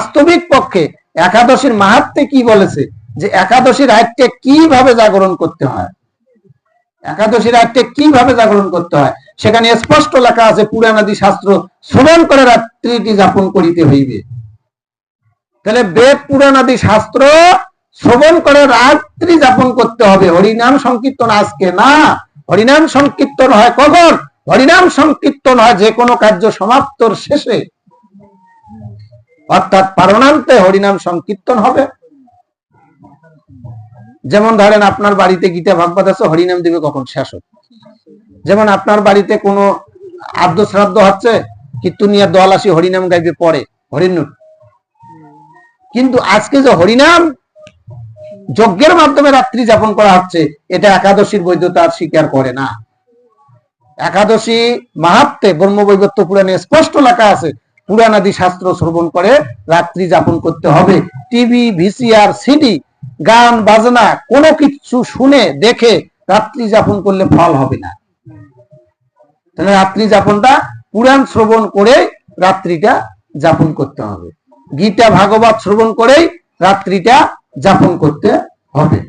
বাস্তবিক পক্ষে একাদশীর মাহাত্মে কি বলেছে যে একাদশী রাতকে কীভাবে জাগরণ করতে হয়? একাদশী রাতকে কীভাবে জাগরণ করতে হয়? সেখানে স্পষ্ট লেখা আছে, পুরাণাদি শাস্ত্র শ্রবণ করে রাত্রিটি যাপন করিতে হইবে। তাহলে বেদ, পুরাণাদি শাস্ত্র শ্রবণ করে রাত্রি যাপন করতে হবে। হরিনাম সংকীর্তন আজকে না। হরিনাম সংকীর্তন হয় কখন? হরিনাম সংকীর্তন হয় যে কোনো কার্য সমাপ্তর শেষে। অর্থাৎ পারণান্তে হরিনাম সংকীর্তন হবে। যেমন ধরেন আপনার বাড়িতে গীতা ভাগবত আছে, হরিনাম দেবে কখন? শেষ হবে। যেমন আপনার বাড়িতে কোনো আদ্য শ্রাদ্ধ হচ্ছে কীর্তনিয়া দল আসি, হরিনাম গাইবে পরে হরিনুর কিন্তু আজকে যে হরিনাম যজ্ঞের মাধ্যমে রাত্রি যাপন করা হচ্ছে, এটা একাদশীর বৈধতা স্বীকার করে না। একাদশী মাহাত্মে ব্রহ্মবৈবত্য পুরাণে স্পষ্ট লেখা আছে পুরাণাদি শাস্ত্র শ্রবণ করে রাত্রি যাপন করতে হবে। টিভি, ভিসিআর, সিডি, গান, বাজনা, কোনো কিছু শুনে দেখে রাত্রি যাপন করলে ফল হবে না। তাহলে রাত্রি যাপনটা পুরাণ শ্রবণ করে রাত্রিটা যাপন করতে হবে। গীতা, ভাগবত শ্রবণ করেই রাত্রিটা যাপন করতে হবে।